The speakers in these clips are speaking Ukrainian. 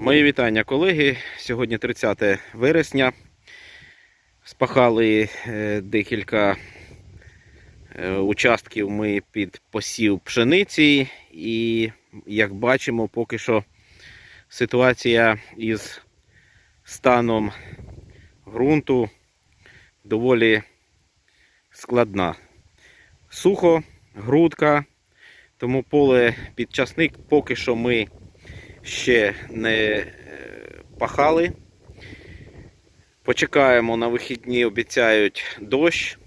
Мої вітання, колеги. Сьогодні 30 вересня. Спахали е, декілька е, участків ми під посів пшениці, і, як бачимо, поки що ситуація із станом ґрунту доволі складна. Сухо, грудка, тому поле під часник поки що ми ще не е, пахали. Почекаємо на вихідні, обіцяють дощ.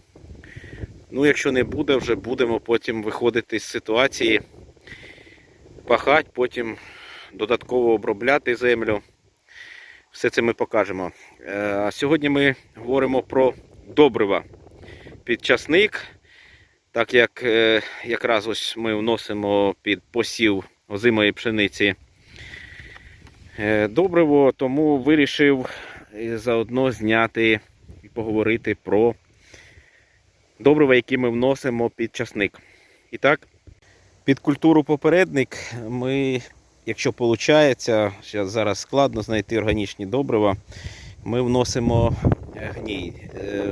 Ну, якщо не буде, вже будемо потім виходити з ситуації, пахати, потім додатково обробляти землю. Все це ми покажемо. Е, сьогодні ми говоримо про добрива під часник. Так як е, якраз ось ми вносимо під посів озимої пшениці добриво, тому вирішив е, заодно зняти і поговорити про добрива, які ми вносимо під часник. І так, під культуру попередник ми, якщо виходить, зараз складно знайти органічні добрива, ми вносимо е, гній. Е,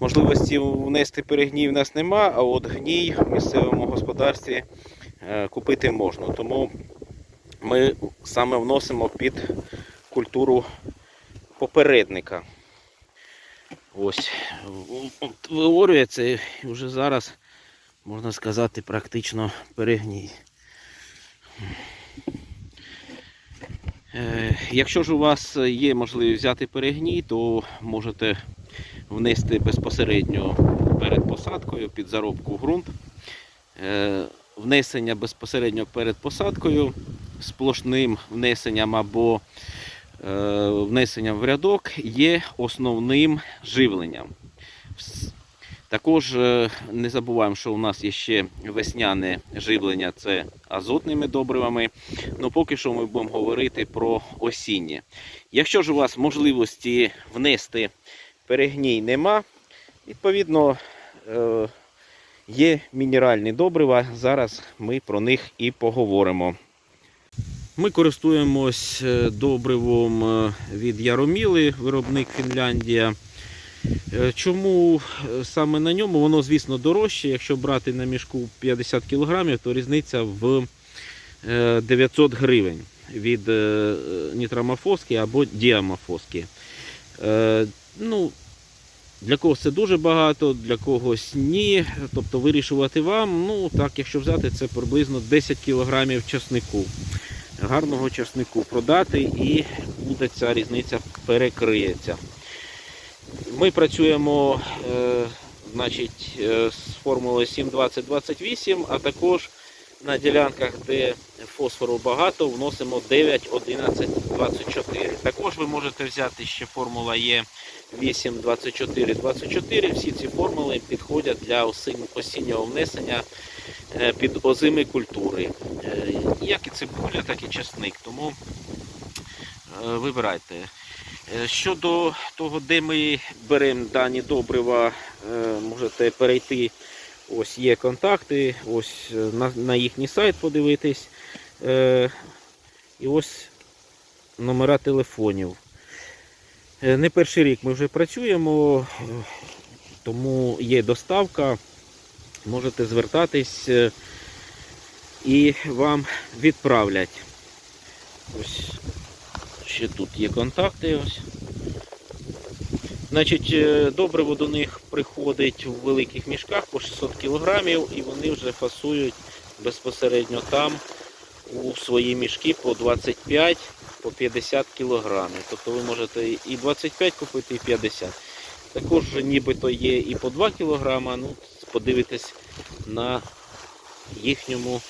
Можливості внести перегній в нас нема, а от гній в місцевому господарстві е, купити можна. Тому ми саме вносимо під культуру попередника. Ось. Виорюється і вже зараз, можна сказати, практично перегній. Е, Якщо ж у вас є можливість взяти перегній, то можете внести безпосередньо перед посадкою під заробку ґрунт. Е, Внесення безпосередньо перед посадкою сплошним внесенням або е, внесенням в рядок є основним живленням. Також е, не забуваємо, що у нас є ще весняне живлення це азотними добривами. Ну поки що ми будемо говорити про осіннє. Якщо ж у вас можливості внести перегній нема, відповідно е, є мінеральні добрива. Зараз ми про них і поговоримо. Ми користуємось е, добривом е, від Яроміли, виробник Фінляндія. Е, Чому саме на ньому? Воно, звісно, дорожче. Якщо брати на мішку 50 кг, то різниця в е, 900 гривень від нітрамофоски або діамофоски. Ну, для когось це дуже багато, для когось ні. Тобто вирішувати вам. Ну, так, якщо взяти, це приблизно 10 кг часнику. Гарного часнику продати і буде ця різниця перекриється. Ми працюємо е, значить, е, з формулою 72028, а також на ділянках, де фосфору багато, вносимо 9, 11, 24. Також ви можете взяти ще формула Є 8, 24, 24. Всі ці формули підходять для осіннього внесення е, під озими культури. Е, Як і цибуля, так і чесник. Тому е, вибирайте. Е, Щодо того, де ми беремо дані добрива, е, можете перейти. Ось є контакти, ось е, на, на їхній сайт подивитись. Е, і ось номера телефонів. Е, Не перший рік ми вже працюємо, е, тому є доставка. Можете звертатись е, і вам відправлять. Ось ще тут є контакти. Ось. Значить, е, добриво до них приходить у великих мішках по 600 кг і вони вже фасують безпосередньо там у свої мішки по 25 по 50 кг. Тобто ви можете і 25 купити, і 50. Також нібито є і по 2 кг, ну, подивитесь на їхньому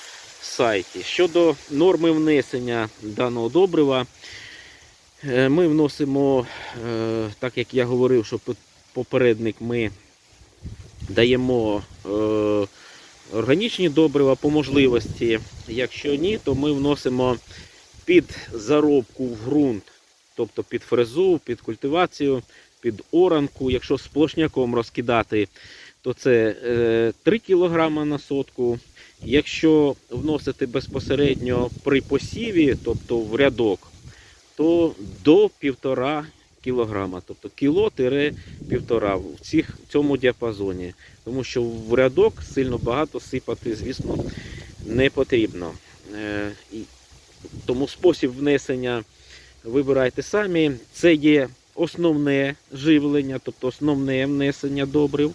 сайті. Щодо норми внесення даного добрива, Е, Ми вносимо, е, так як я говорив, що попередник ми даємо е, органічні добрива по можливості. Якщо ні, то ми вносимо під заробку в ґрунт, тобто під фрезу, під культивацію, під оранку. Якщо сплошняком розкидати, то це е, 3 кг на сотку. Якщо вносити безпосередньо при посіві, тобто в рядок, то до півтора кілограма, тобто кіло-півтора в цьому діапазоні. Тому що в рядок сильно багато сипати, звісно, не потрібно. Е, Тому спосіб внесення вибирайте самі. Це є основне живлення, тобто основне внесення добрив.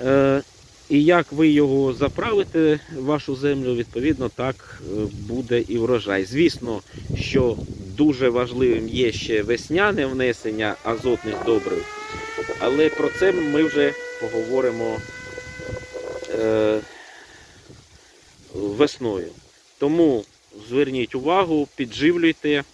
Е, І як ви його заправите, вашу землю, відповідно, так е, буде і врожай. Звісно, що дуже важливим є ще весняне внесення азотних добрив, але про це ми вже поговоримо е, весною. Тому зверніть увагу, підживлюйте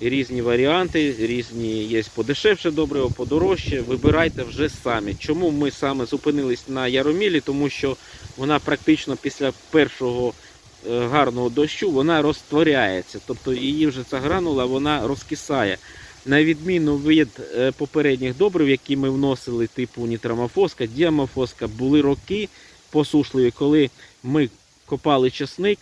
різні варіанти, різні є подешевше добриво, подорожче. Вибирайте вже самі. Чому ми саме зупинились на Яромілі? Тому що вона практично після першого е, гарного дощу вона розтворяється. Тобто її вже ця гранула вона розкисає. На відміну від е, попередніх добрив, які ми вносили, типу нітрамофоска, діамофоска, були роки посушливі, коли ми копали часник,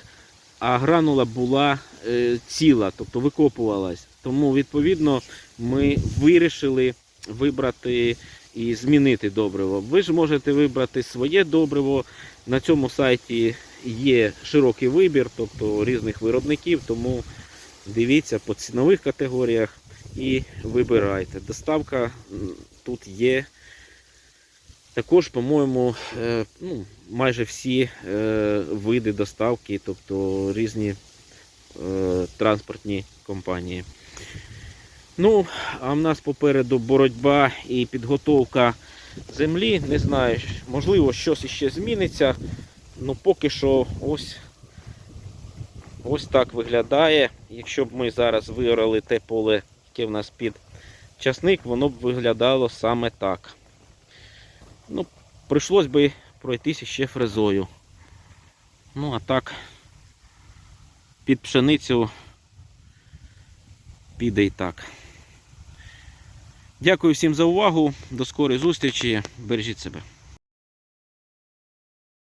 а гранула була е, ціла, тобто викопувалась. Тому, відповідно, ми вирішили вибрати і змінити добриво. Ви ж можете вибрати своє добриво. На цьому сайті є широкий вибір, тобто різних виробників, тому дивіться по цінових категоріях і вибирайте. Доставка тут є. Також, по-моєму, е, ну, майже всі е, види доставки, тобто різні е, транспортні компанії. Ну, а в нас попереду боротьба і підготовка землі. Не знаю, можливо, щось іще зміниться. Ну, поки що ось, ось так виглядає. Якщо б ми зараз виорали те поле, яке в нас під часник, воно б виглядало саме так. Ну, прийшлось би пройтися ще фрезою. Ну, а так, під пшеницю піде і так. Дякую всім за увагу. До скорої зустрічі. Бережіть себе.